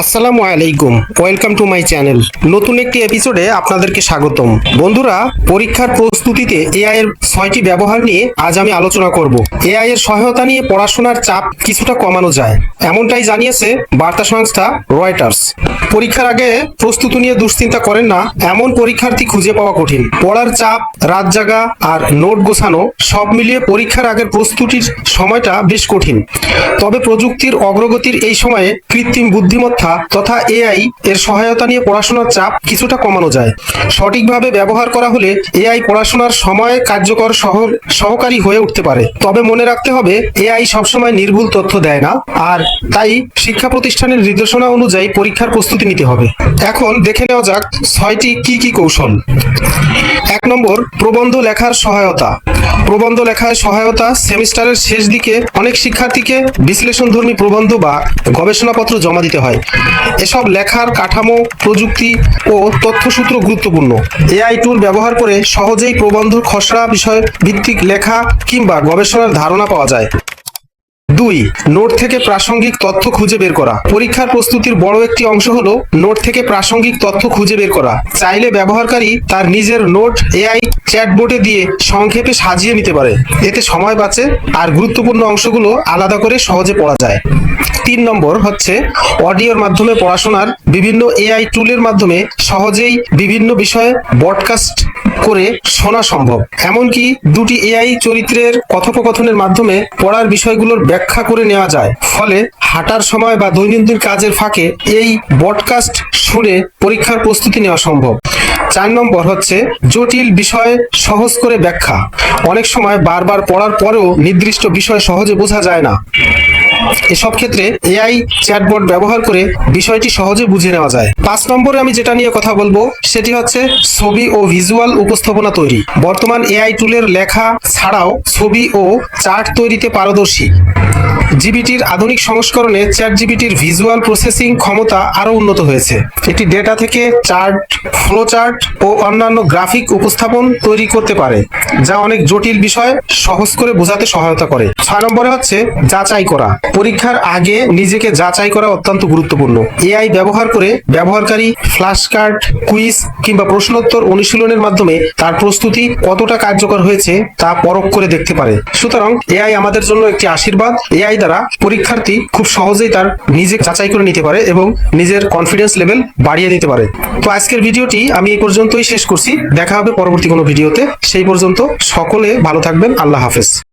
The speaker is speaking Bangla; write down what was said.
আসসালামু আলাইকুম। ওয়েলকাম টু মাই চ্যানেল নতুন একটি এপিসোডে আপনাদেরকে স্বাগতম। বন্ধুরা, পরীক্ষার প্রস্তুতিতে এআই এর ছয়টি ব্যবহার নিয়ে আজ আমি আলোচনা করব। এআই এর সহায়তা নিয়ে পড়াশোনার চাপ কিছুটা কমানো যায়, এমনটাই জানিয়েছে বার্তা সংস্থা রয়টার্স পরীক্ষার আগে প্রস্তুতি নিয়ে দুশ্চিন্তা করেন না, এমন পরীক্ষার্থী খুঁজে পাওয়া কঠিন। পড়ার চাপ, রাত জাগা আর নোট গোছানো সব মিলিয়ে পরীক্ষার আগের প্রস্তুতির সময়টা বেশ কঠিন। তবে প্রযুক্তির অগ্রগতির এই সময়ে কৃত্রিম বুদ্ধিমত্তা তথা এআই এর সহায়তা নিয়ে পড়াশোনার চাপ কিছুটা কমানো যায়। সঠিকভাবে ব্যবহার করা হলে এআই পড়াশোনার সময় কার্যকর সহ সহকারী হয়ে উঠতে পারে। তবে মনে রাখতে হবে, এআই সবসময় নির্ভুল তথ্য দেয় না, আর তাই শিক্ষা প্রতিষ্ঠানের নির্দেশনা অনুযায়ী পরীক্ষার প্রস্তুতি নিতে হবে। এখন দেখে নেওয়া যাক ছয়টি কি কি কৌশল। এক নম্বর, প্রবন্ধ লেখার সহায়তা। প্রবন্ধ লেখায় সহায়তা সেমিস্টারের শেষ দিকে অনেক শিক্ষার্থীকে বিশ্লেষণধর্মী প্রবন্ধ বা গবেষণাপত্র জমা দিতে হয়। এসব লেখার কাঠামো, প্রযুক্তি ও তথ্যসূত্র গুরুত্বপূর্ণ। এআই টুল ব্যবহার করে সহজেই প্রবন্ধ খসড়া বিষয় ভিত্তিক লেখা কিংবা গবেষণার ধারণা পাওয়া যায়। দুই, নোট থেকে প্রাসঙ্গিক তথ্য খুঁজে বের করা। পরীক্ষার প্রস্তুতির বড় একটি অংশ হলো নোট থেকে প্রাসঙ্গিক তথ্য খুঁজে বের করা। চাইলে ব্যবহারকারী তার নিজের নোট এআই চ্যাটবোর্ডে দিয়ে সংক্ষেপে সাজিয়ে নিতে পারে। এতে সময় বাঁচে আর গুরুত্বপূর্ণ অংশগুলো আলাদা করে সহজে পড়া যায়। তিন নম্বর হচ্ছে অডিওর মাধ্যমে পড়াশোনার বিভিন্ন এআই টুলের মাধ্যমে সহজেই বিভিন্ন বিষয়ে বডকাস্ট করে শোনা সম্ভব। এমনকি দুটি এআই চরিত্রের কথোপকথনের মাধ্যমে পড়ার বিষয়গুলোর ব্যাখ্যা করে নেওয়া যায়। ফলে হাঁটার সময় বা দৈনন্দিন কাজের ফাঁকে এই বডকাস্ট শুনে পরীক্ষার প্রস্তুতি নেওয়া সম্ভব। চার নম্বর হচ্ছে জটিল বিষয় সহজ করে ব্যাখ্যা। অনেক সময় বারবার পড়ার পরেও নির্দিষ্ট বিষয় সহজে বোঝা যায় না। এসব ক্ষেত্রে এআই চ্যাটবট ব্যবহার করে বিষয়টি সহজে বুঝে নেওয়া যায়। পাঁচ নম্বরে আমি যেটা নিয়ে কথা বলব, সেটি হচ্ছে ছবি ও ভিজুয়াল উপস্থাপনা তৈরি। বর্তমান এআই টুলের লেখা ছাড়াও ছবি ও চার্ট তৈরিতে পারদর্শী। জিবিটির আধুনিক সংস্করণে চ্যাট জিবিটির ভিজুয়াল প্রসেসিং ক্ষমতা আরও উন্নত হয়েছে। এটি ডেটা থেকে চার্ট ফ্লো চার্ট ও অন্যান্য গ্রাফিক উপস্থাপন তৈরি করতে পারে, যা অনেক জটিল বিষয় সহজ করে বোঝাতে সহায়তা করে। ছয় নম্বরে হচ্ছে যাচাই করা। পরীক্ষার আগে নিজেকে যাচাই করা অত্যন্ত গুরুত্বপূর্ণ। এআই ব্যবহার করে ব্যবহারকারী ফ্ল্যাশ কার্ড কুইজ কিংবা প্রশ্নোত্তর অনুশীলনের মাধ্যমে তার প্রস্তুতি কতটা কার্যকর হয়েছে তা পরখ করে দেখতে পারে। সুতরাং এআই আমাদের জন্য একটি আশীর্বাদ। এআই দ্বারা পরীক্ষার্থী খুব সহজেই তার নিজে যাচাই করে নিতে পারে এবং নিজের কনফিডেন্স লেভেল বাড়িয়ে দিতে পারে। তো আজকের ভিডিওটি আমি এই পর্যন্তই শেষ করছি। দেখা হবে পরবর্তী কোনো ভিডিওতে। সেই পর্যন্ত সকলে ভালো থাকবেন। আল্লাহ হাফেজ।